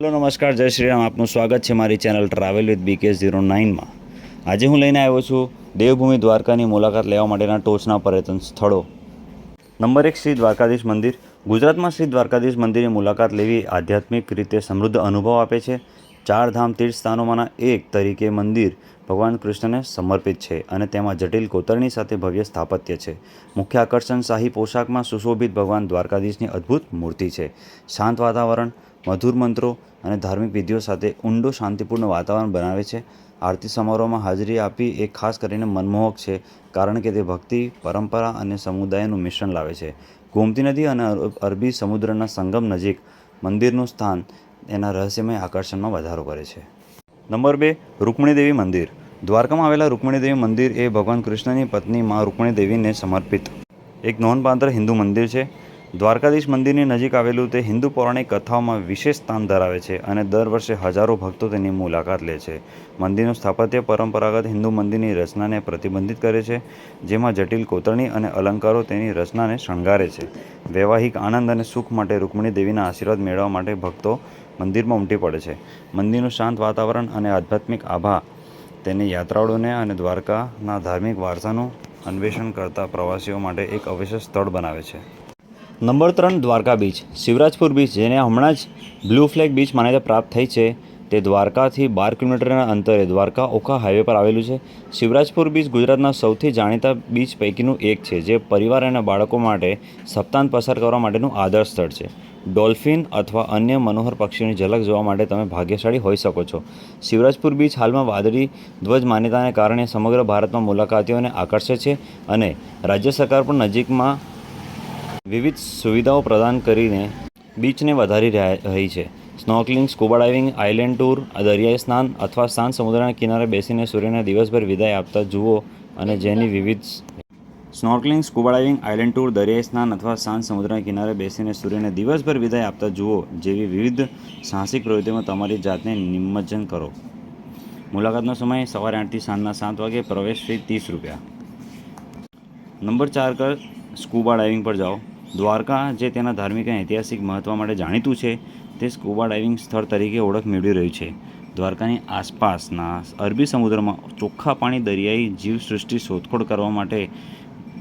Hello, નમસ્કાર, જય શ્રી રામ. આપનું સ્વાગત છે મારી channel travel with BK zero નાઇનમાં આજે હું લઈને આવ્યો છું દેવભૂમિ દ્વારકાની મુલાકાત લેવા માટેના ટોચના પર્યટન સ્થળો. નંબર એક શ્રી દ્વારકાધીશ મંદિર. ગુજરાતમાં શ્રી દ્વારકાધીશ મંદિરની મુલાકાત લેવી આધ્યાત્મિક રીતે સમૃદ્ધ અનુભવ આપે છે. ચાર ધામ તીર્થ સ્થાનોમાંના એક તરીકે મંદિર ભગવાન કૃષ્ણને સમર્પિત છે અને તેમાં જટિલ કોતરણી સાથે ભવ્ય સ્થાપત્ય છે. મુખ્ય આકર્ષણ શાહી પોશાકમાં સુશોભિત ભગવાન દ્વારકાધીશની અદ્ભુત મૂર્તિ છે. શાંત વાતાવરણ મધુર મંત્રો અને ધાર્મિક વિધિઓ સાથે ઊંડો શાંતિપૂર્ણ વાતાવરણ બનાવે છે. આરતી સમારોહમાં હાજરી આપી એ ખાસ કરીને મનમોહક છે, કારણ કે તે ભક્તિ, પરંપરા અને સમુદાયનું મિશ્રણ લાવે છે. ગોમતી નદી અને અર- અરબી સમુદ્રના સંગમ નજીક મંદિરનું સ્થાન એના રહસ્યમય આકર્ષણમાં વધારો કરે છે. નંબર બે રૂકમણીદેવી મંદિર. દ્વારકામાં આવેલા રૂકમણીદેવી મંદિર એ ભગવાન કૃષ્ણની પત્ની માં રૂકમણીદેવીને સમર્પિત. એક નોંધપાત્ર હિન્દુ મંદિર છે. દ્વારકાધીશ મંદિરની નજીક આવેલું તે હિન્દુ પૌરાણિક કથાઓમાં વિશેષ સ્થાન ધરાવે છે અને દર વર્ષે હજારો ભક્તો તેની મુલાકાત લે છે. મંદિરનું સ્થાપત્ય પરંપરાગત હિન્દુ મંદિરની રચનાને પ્રતિબંધિત કરે છે, જેમાં જટિલ કોતરણી અને અલંકારો તેની રચનાને શણગારે છે. વૈવાહિક આનંદ અને સુખ માટે રૂકમણી દેવીના આશીર્વાદ મેળવવા માટે ભક્તો મંદિરમાં ઉમટી પડે છે. મંદિરનું શાંત વાતાવરણ અને આધ્યાત્મિક આભા તેની યાત્રાળુઓને અને દ્વારકાના ધાર્મિક વારસાનું અન્વેષણ કરતા પ્રવાસીઓ માટે એક અવિશેષ સ્થળ બનાવે છે. નંબર ત્રણ દ્વારકા બીચ. શિવરાજપુર બીચ, જેને હમણાં જ બ્લુ ફ્લેગ બીચ માન્યતા પ્રાપ્ત થઈ છે, તે દ્વારકાથી બાર કિલોમીટરના અંતરે દ્વારકા ઓખા હાઈવે પર આવેલું છે. શિવરાજપુર બીચ ગુજરાતના સૌથી જાણીતા બીચ પૈકીનું એક છે, જે પરિવાર અને બાળકો માટે સપ્તાંત પસાર કરવા માટેનું આદર્શ સ્થળ છે. ડોલ્ફિન અથવા અન્ય મનોહર પક્ષીઓની ઝલક જોવા માટે તમે ભાગ્યશાળી હોઈ શકો છો. શિવરાજપુર બીચ હાલમાં વાદળી ધ્વજ માન્યતાને કારણે સમગ્ર ભારતમાં મુલાકાતીઓને આકર્ષે છે અને રાજ્ય સરકાર પણ નજીકમાં વિવિધ સુવિધાઓ પ્રદાન કરીને બીચને વધારી રહી છે. Snorkelling scuba diving, island tour દરિયાઈ સ્નાન અથવા શાંત સમુદ્રના કિનારે બેસીને સૂર્યને દિવસભર વિદાય આપતા જુઓ અને જેની વિવિધ snorkelling scuba diving, island tour, દરિયાઈ સ્નાન અથવા શાંત સમુદ્રના કિનારે બેસીને સૂર્યને દિવસભર વિદાય આપતા જુઓ જેવી વિવિધ સાહસિક પ્રવૃત્તિઓમાં તમારી જાતને નિમજ્જન કરો. મુલાકાતનો સમય સવારે આઠથી સાંજના સાત વાગે પ્રવેશ ફી ત્રીસ રૂપિયા. નંબર ચાર કર સ્કૂબા ડાઇવિંગ પર જાઓ. દ્વારકા, જે તેના ધાર્મિક અને ઐતિહાસિક મહત્ત્વ માટે જાણીતું છે, તે સ્કૂબા ડાઇવિંગ સ્થળ તરીકે ઓળખ મેળવી રહ્યું છે. દ્વારકાની આસપાસના અરબી સમુદ્રમાં ચોખ્ખા પાણી દરિયાઈ જીવસૃષ્ટિ શોધખોળ કરવા માટે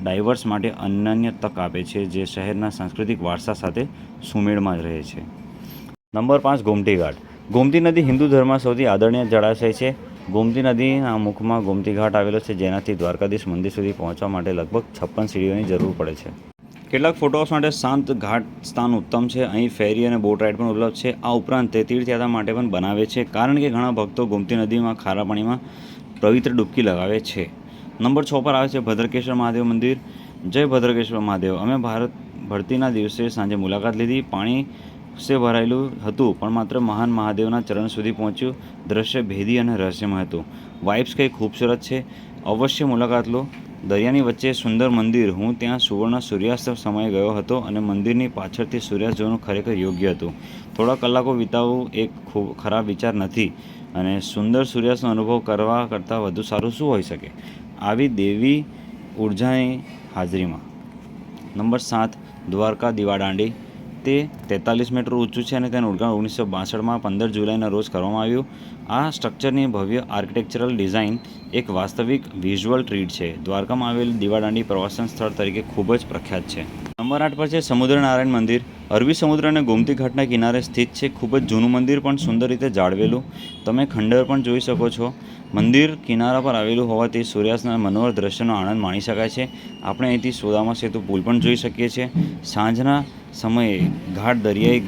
ડાઇવર્સ માટે અનન્ય તક આપે છે, જે શહેરના સાંસ્કૃતિક વારસા સાથે સુમેળમાં રહે છે. નંબર પાંચ, ગોમતી ઘાટ. ગોમતી નદી હિન્દુ ધર્મમાં સૌથી આદરણીય જળાશય છે. ગોમતી નદીના મુખમાં ગોમતી ઘાટ આવેલો છે, જેનાથી દ્વારકાધીશ મંદિર સુધી પહોંચવા માટે લગભગ છપ્પન સીડીઓની જરૂર પડે છે. કેટલાક ફોટોસ માટે શાંત ઘાટ સ્થાન ઉત્તમ છે. અહીં ફેરી અને બોટ રાઇડ પણ ઉપલબ્ધ છે. આ ઉપરાંત તે તીર્થયાત્રા માટે પણ બનાવે છે, કારણ કે ઘણા ભક્તો ગોમતી નદીમાં ખારા પાણીમાં પવિત્ર ડૂબકી લગાવે છે. નંબર છ પર આવે છે ભદ્રકેશ્વર મહાદેવ મંદિર. જય ભદ્રકેશ્વર મહાદેવ. અમે ભારત ભરતીના દિવસે સાંજે મુલાકાત લીધી. પાણી સે ભરાયેલું હતું, પણ માત્ર મહાન મહાદેવના ચરણ સુધી પહોંચ્યું. દ્રશ્ય ભેદી અને રહસ્યમય હતું. વાઇબ્સ કંઈ ખૂબસૂરત છે? અવશ્ય મુલાકાત લો. દરિયાની વચ્ચે સુંદર મંદિર. હું ત્યાં સુવર્ણ સૂર્યાસ્ત સમયે ગયો હતો અને મંદિરની પાછળથી સૂર્યાસ્ત જોવાનું ખરેખર યોગ્ય હતું. થોડા કલાકો વિતાવવું એક ખૂબ ખરાબ વિચાર નથી અને સુંદર સૂર્યાસ્તનો અનુભવ કરવા કરતાં વધુ સારું શું હોઈ શકે? આવી દેવી ઉર્જાની હાજરીમાં. નંબર સાત, દ્વારકા દીવાદાંડી. તે તેતાલીસ મીટર ઊંચું છે અને તેનું ઉદ્ઘાટન ઓગણીસો બાસઠમાં પંદર જુલાઈના રોજ કરવામાં આવ્યું. આ સ્ટ્રક્ચરની ભવ્ય આર્કિટેક્ચરલ ડિઝાઇન એક વાસ્તવિક વિઝ્યુઅલ ટ્રીટ છે. દ્વારકામાં આવેલ દીવાદાંડી પ્રવાસન સ્થળ તરીકે ખૂબ જ પ્રખ્યાત છે. નંબર પર છે સમુદ્રનારાયણ મંદિર. અરબી સમુદ્ર અને ગોમતી ઘાટના કિનારે સ્થિત છે ખૂબ જ જૂનું મંદિર, પણ સુંદર રીતે જાળવેલું. તમે ખંડર પણ જોઈ શકો છો. મંદિર કિનારા પર આવેલું હોવાથી સૂર્યાસ્તના મનોહર દ્રશ્યનો આનંદ માણી શકાય છે. આપણે અહીંથી સોદામાં સેતુ પુલ પણ જોઈ શકીએ છીએ. સાંજના સમયે ઘાટ દરિયાઈ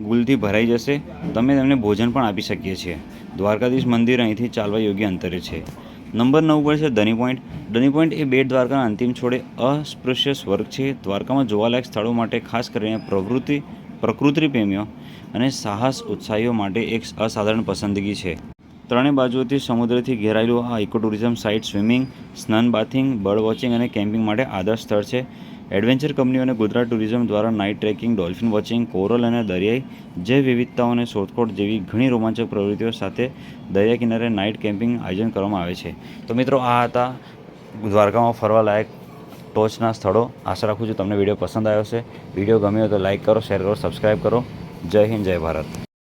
ગુલથી ભરાઈ જશે. તમે તેમને ભોજન પણ આપી શકીએ છીએ. દ્વારકાધીશ મંદિર અહીંથી ચાલવા યોગ્ય અંતરે છે. નંબર નવ પર છે ધની પોઈન્ટ. ધની પોઈન્ટ એ બેટ દ્વારકાના અંતિમ છોડે અસ્પૃશ્ય સ્વર્ગ છે. દ્વારકામાં જોવાલાયક સ્થળો માટે ખાસ કરીને પ્રવૃત્તિ, પ્રકૃતિ પ્રેમીઓ અને સાહસ ઉત્સાહીઓ માટે એક અસાધારણ પસંદગી છે. ત્રણેય બાજુઓથી સમુદ્રથી ઘેરાયેલું આ ઇકો ટુરિઝમ સાઇટ સ્વિમિંગ સ્નાન બાથિંગ બર્ડ વોચિંગ અને કેમ્પિંગ માટે આદર્શ સ્થળ છે. એડવેન્ચર કંપનીઓને ગુજરાત ટુરિઝમ દ્વારા night trekking, dolphin watching, coral અને દરિયાઈ જૈવ વિવિધતાઓને શોધખોળ જેવી ઘણી રોમાંચક પ્રવૃત્તિઓ સાથે દરિયા કિનારે નાઇટ કેમ્પિંગ આયોજન કરવામાં આવે છે. તો મિત્રો, આ હતા દ્વારકામાં ફરવા લાયક ટોચના સ્થળો. આશા રાખું છું તમને વીડિયો પસંદ આવ્યો છે વીડિયો ગમ્યો તો લાઇક કરો, શેર કરો સબસ્ક્રાઈબ કરો. જય હિન્દ, જય ભારત.